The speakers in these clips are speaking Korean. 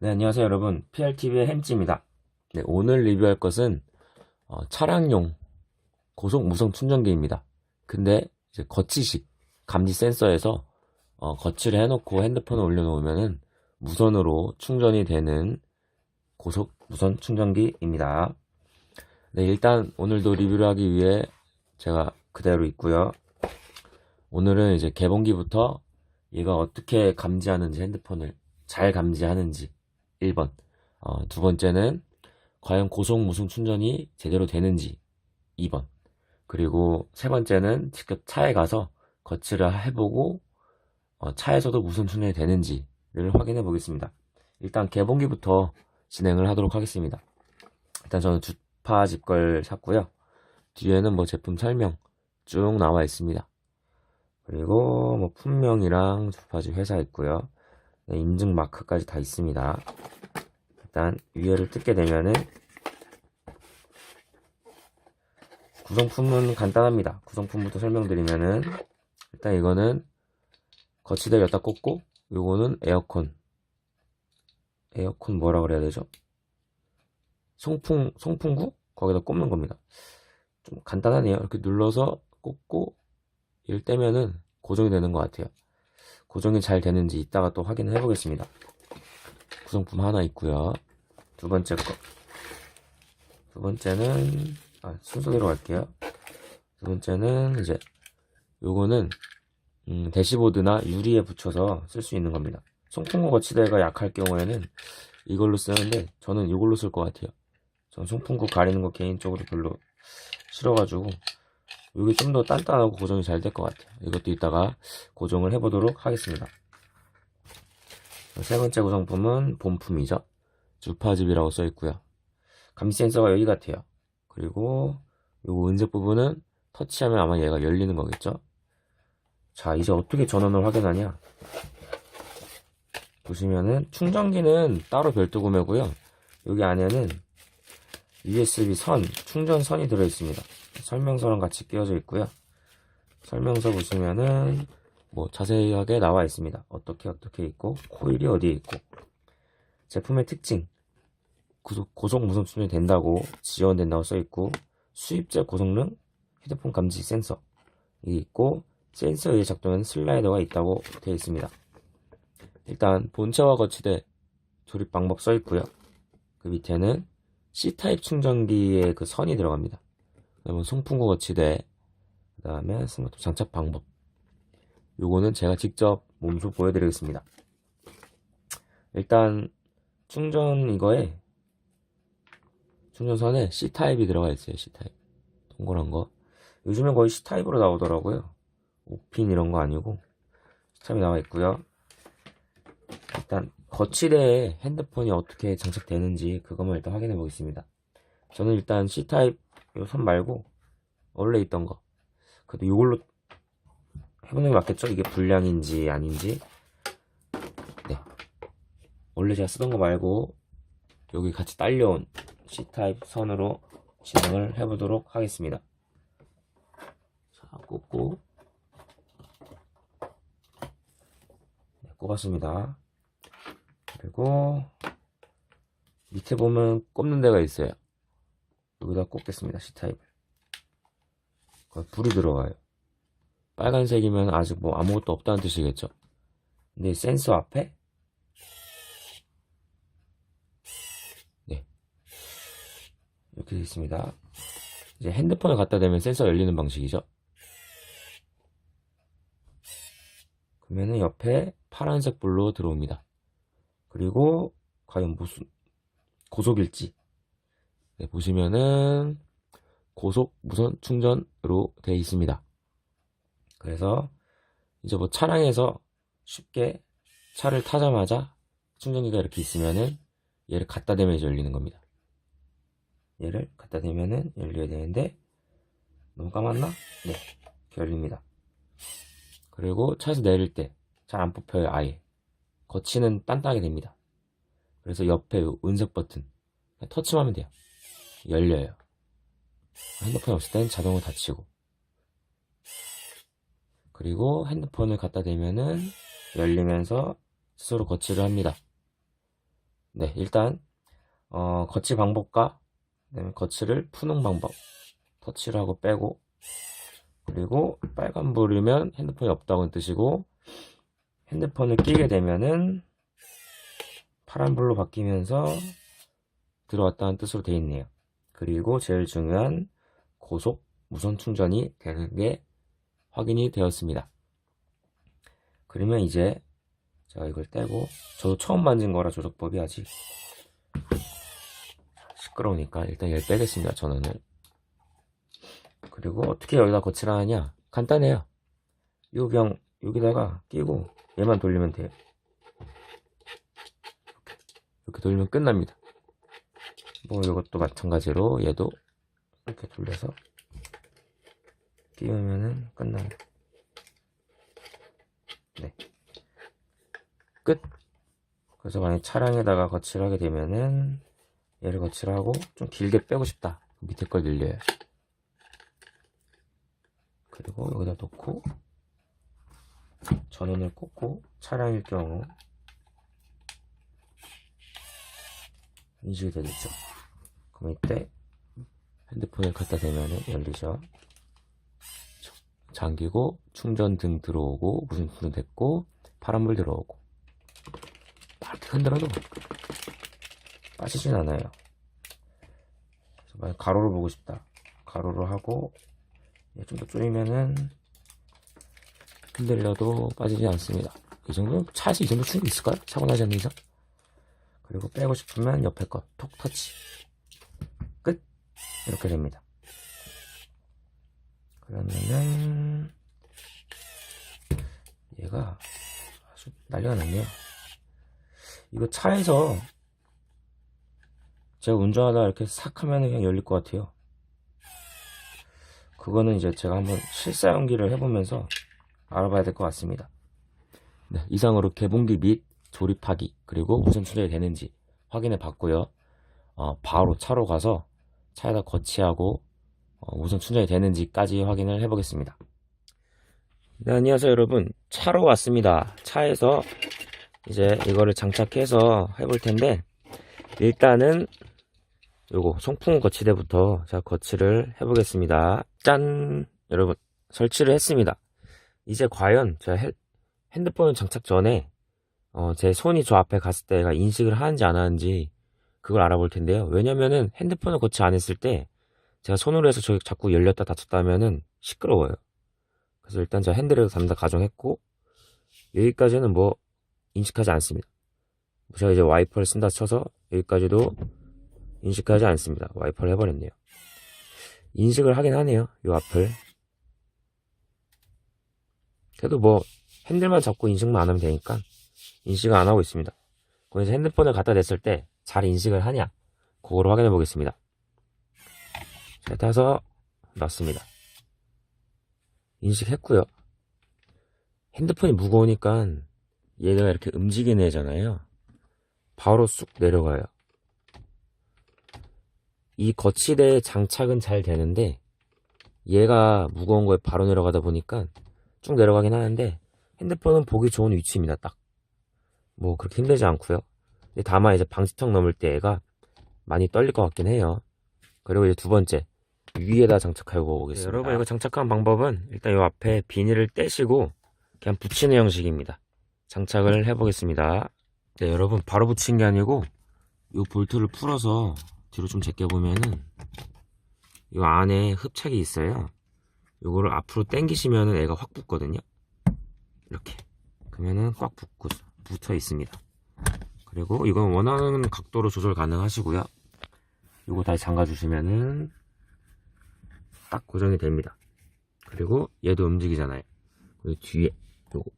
네, 안녕하세요, 여러분. PRTV의 햄찌입니다. 네, 오늘 리뷰할 것은 어, 차량용 고속 무선 충전기입니다. 근데 이제 거치식 감지 센서에서 어, 거치를 해놓고 핸드폰을 올려놓으면은 무선으로 충전이 되는 고속 무선 충전기입니다. 네, 일단 오늘도 리뷰를 하기 위해 제가 그대로 있고요. 오늘은 이제 개봉기부터 얘가 어떻게 감지하는지 핸드폰을 잘 감지하는지 1번. 어, 두 번째는 과연 고속 무선 충전이 제대로 되는지 2번. 그리고 세 번째는 직접 차에 가서 거치를 해보고 어, 차에서도 무선 충전이 되는지를 확인해 보겠습니다. 일단 개봉기부터 진행을 하도록 하겠습니다. 일단 저는 주파 집 걸 샀고요. 뒤에는 뭐 제품 설명 쭉 나와 있습니다. 그리고 뭐 품명이랑 주파집 회사 있고요. 네, 인증 마크까지 다 있습니다. 일단 위에를 뜯게 되면은 구성품은 간단합니다. 구성품부터 설명드리면은 일단 이거는 거치대를 여기다 꽂고 요거는 에어컨 에어컨 뭐라 그래야 되죠? 송풍 송풍구 거기다 꼽는 겁니다. 좀 간단하네요. 이렇게 눌러서 꽂고 일 떼면은 고정이 되는 것 같아요. 고정이 잘 되는지 이따가 또 확인을 해보겠습니다. 구성품 하나 있고요. 두 번째 거. 두 번째는 아, 순서대로 갈게요. 두 번째는 이제 요거는 음, 대시보드나 유리에 붙여서 쓸 수 있는 겁니다. 송풍구 거치대가 약할 경우에는 이걸로 쓰는데 저는 이걸로 쓸 것 같아요. 전 송풍구 가리는 거 개인적으로 별로 싫어가지고 이게 좀 더 단단하고 고정이 잘 될 것 같아요. 이것도 이따가 고정을 해보도록 하겠습니다. 세 번째 구성품은 본품이죠. 주파집이라고 써 있고요. 감지 센서가 여기 같아요. 그리고 요 은색 부분은 터치하면 아마 얘가 열리는 거겠죠. 자, 이제 어떻게 전원을 확인하냐? 보시면은 충전기는 따로 별도 구매고요. 여기 안에는 USB 선, 충전선이 들어 있습니다. 설명서랑 같이 끼워져 있고요. 설명서 보시면은 뭐 자세하게 나와 있습니다. 어떻게 어떻게 있고 코일이 어디에 있고 제품의 특징 고속, 무선 충전이 된다고 지원된다고 써 있고 수입자 고성능 휴대폰 감지 센서 이 있고 센서에 작동하는 슬라이더가 있다고 되어 있습니다. 일단 본체와 거치대 조립 방법 써 있고요. 그 밑에는 C타입 충전기에 그 선이 들어갑니다. 그다음에 송풍구 거치대, 그 다음에 스마트 장착 방법. 요거는 제가 직접 몸소 보여드리겠습니다. 일단 충전 이거에 충전선에 C타입이 들어가 있어요. C타입. 동그란 거. 요즘엔 거의 C타입으로 나오더라고요. 5핀 이런 거 아니고 C타입이 나와 있고요. 일단 거치대에 핸드폰이 어떻게 장착되는지 그것만 일단 확인해 보겠습니다. 저는 일단 C타입 요 선 말고 원래 있던 거 그래도 이걸로 해보는 게 맞겠죠? 이게 불량인지 아닌지 네 원래 제가 쓰던 거 말고 여기 같이 딸려온 C타입 선으로 진행을 해보도록 하겠습니다. 자 꽂고 네, 꼽았습니다. 그리고 밑에 보면 꼽는 데가 있어요. 여기다 꽂겠습니다. C타입을. 불이 들어가요. 빨간색이면 아직 뭐 아무것도 없다는 뜻이겠죠. 근데 센서 앞에 네 이렇게 되어 있습니다. 이제 핸드폰을 갖다 대면 센서 열리는 방식이죠. 그러면은 옆에 파란색 불로 들어옵니다. 그리고 과연 무슨 고속일지 네, 보시면은 고속 무선 충전으로 되어 있습니다. 그래서 이제 뭐 차량에서 쉽게 차를 타자마자 충전기가 이렇게 있으면은 얘를 갖다 대면 열리는 겁니다. 얘를 갖다 대면은 열려야 되는데 너무 까맣나? 네, 열립니다. 그리고 차에서 내릴 때 잘 안 뽑혀요, 아예. 거치는 단단하게 됩니다. 그래서 옆에 요 은색 버튼 터치만 하면 돼요. 열려요. 핸드폰이 없을 땐 자동으로 닫히고 그리고 핸드폰을 갖다 대면은 열리면서 스스로 거치를 합니다. 네, 일단 어, 거치 방법과 거치를 푸는 방법. 터치를 하고 빼고 그리고 빨간불이면 핸드폰이 없다고 뜻이고 핸드폰을 끼게 되면은 파란불로 바뀌면서 들어왔다는 뜻으로 되어 있네요. 그리고 제일 중요한 고속 무선 충전이 되는 게 확인이 되었습니다. 그러면 이제 제가 이걸 떼고 저도 처음 만진 거라 조작법이 아직 시끄러우니까 일단 얘를 빼겠습니다. 전원을. 그리고 어떻게 여기다 거치를 하냐? 간단해요. 요병 여기다가 끼고 얘만 돌리면 돼요. 이렇게 돌리면 끝납니다. 뭐 이것도 마찬가지로 얘도 이렇게 돌려서 끼우면은 끝나요. 네. 끝. 그래서 만약 차량에다가 거치를 하게 되면은 얘를 거치를 하고 좀 길게 빼고 싶다. 밑에 걸 늘려요. 그리고 여기다 놓고 전원을 꽂고 차량일 경우 인식이 되겠죠. 그럼 이때 핸드폰을 갖다 대면은 열리죠. 잠기고 충전 등 들어오고 무슨 불은 됐고 파란불 들어오고 이렇게 흔들어도 빠지진 않아요. 가로로 보고 싶다. 가로로 하고 좀 더 조이면은 흔들려도 빠지지 않습니다. 이 정도면 차에서 이 정도 충분히 있을까요? 사고 나지 않는 이상? 그리고 빼고 싶으면 옆에 거 톡 터치 끝 이렇게 됩니다. 그러면은 얘가 아주 난리가 났네요. 이거 차에서 제가 운전하다 이렇게 싹 하면 그냥 열릴 것 같아요. 그거는 이제 제가 한번 실사 연기를 해보면서 알아봐야 될 것 같습니다. 네, 이상으로 개봉기 및 조립하기 그리고 무선 충전이 되는지 확인해 봤고요. 어, 바로 차로 가서 차에다 거치하고 어, 무선 충전이 되는지까지 확인을 해보겠습니다. 네, 안녕하세요 여러분 차로 왔습니다. 차에서 이제 이거를 장착해서 해볼 텐데 일단은 요거 송풍 거치대부터 자 거치를 해보겠습니다. 짠! 여러분 설치를 했습니다. 이제 과연 제가 핸드폰을 장착 전에 어, 제 손이 저 앞에 갔을 때가 인식을 하는지 안 하는지 그걸 알아볼 텐데요. 왜냐면은 핸드폰을 거치 안 했을 때 제가 손으로 해서 저기 자꾸 열렸다 닫혔다 하면은 시끄러워요. 그래서 일단 제가 핸들을 담다 가정했고 여기까지는 뭐 인식하지 않습니다. 제가 이제 와이퍼를 쓴다 쳐서 여기까지도 인식하지 않습니다. 와이퍼를 해버렸네요. 인식을 하긴 하네요. 요 앞을. 그래도 뭐 핸들만 잡고 인식만 안 하면 되니까 인식을 안 하고 있습니다. 거기서 핸드폰을 갖다 댔을 때 잘 인식을 하냐 그거를 확인해 보겠습니다. 자, 타서 놨습니다. 인식했고요. 핸드폰이 무거우니까 얘가 이렇게 움직이는 애잖아요. 바로 쑥 내려가요. 이 거치대에 장착은 잘 되는데 얘가 무거운 거에 바로 내려가다 보니까 쭉 내려가긴 하는데 핸드폰은 보기 좋은 위치입니다. 딱. 뭐 그렇게 힘들지 않고요. 다만 이제 방지턱 넘을 때 얘가 많이 떨릴 것 같긴 해요. 그리고 이제 두 번째 위에다 장착하고 오겠습니다. 네, 여러분 이거 장착한 방법은 일단 이 앞에 비닐을 떼시고 그냥 붙이는 형식입니다. 장착을 해보겠습니다. 네 여러분 바로 붙인 게 아니고 이 볼트를 풀어서 뒤로 좀 제껴보면은 이 안에 흡착이 있어요. 요거를 앞으로 당기시면은 애가 확 붙거든요. 이렇게. 그러면은 꽉 붙고, 붙어 있습니다. 그리고 이건 원하는 각도로 조절 가능하시고요. 요거 다시 잠가 주시면은 딱 고정이 됩니다. 그리고 얘도 움직이잖아요. 그 뒤에 요거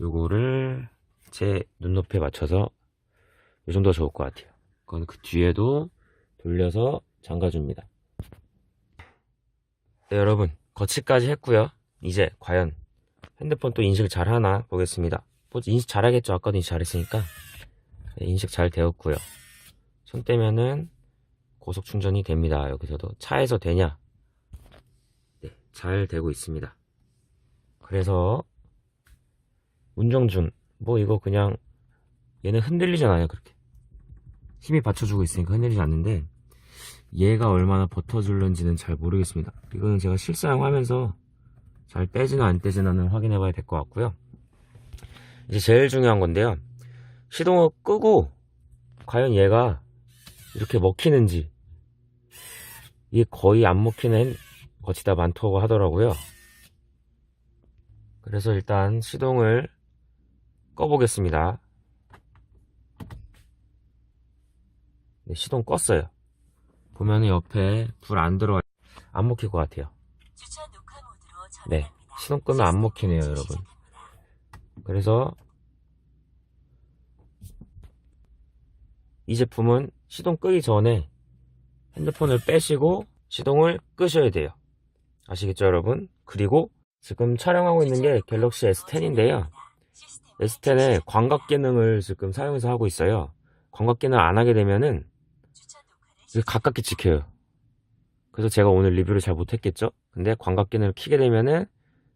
요거를 제 눈높이에 맞춰서 이 정도 좋을 것 같아요. 그건 그 뒤에도 돌려서 잠가줍니다. 네, 여러분 거치까지 했고요. 이제 과연 핸드폰 또 인식을 잘 하나 보겠습니다. 뭐 인식 잘 하겠죠. 아까도 인식 잘했으니까 네, 인식 잘 되었고요. 손 떼면은 고속 충전이 됩니다. 여기서도 차에서 되냐? 네, 잘 되고 있습니다. 그래서 운정 중뭐 이거 그냥 얘는 흔들리잖아요. 그렇게 힘이 받쳐주고 있으니까 흔들리지 않는데 얘가 얼마나 버텨줄는지는 잘 모르겠습니다. 이거는 제가 실사용하면서 잘 떼지나 안 떼지나는 확인해 봐야 될 것 같고요. 이제 제일 중요한 건데요. 시동을 끄고 과연 얘가 이렇게 먹히는지 이게 거의 안 먹히는 거치다 많다고 하더라고요. 그래서 일단 시동을 꺼보겠습니다. 네, 시동 껐어요. 보면은 옆에 불 안 들어와 안 먹힐 것 같아요. 네. 시동 끄면 안 먹히네요, 여러분. 그래서 이 제품은 시동 끄기 전에 핸드폰을 빼시고 시동을 끄셔야 돼요. 아시겠죠, 여러분? 그리고 지금 촬영하고 있는 게 갤럭시 S10인데요. S10에 광각 기능을 지금 사용해서 하고 있어요. 광각 기능 안 하게 되면은 가깝게 찍혀요. 그래서 제가 오늘 리뷰를 잘 못했겠죠? 근데 광각 기능을 키게 되면은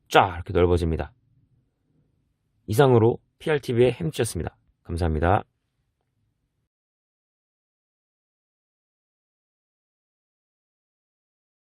쫙 이렇게 넓어집니다. 이상으로 PRTV의 햄찌였습니다. 감사합니다.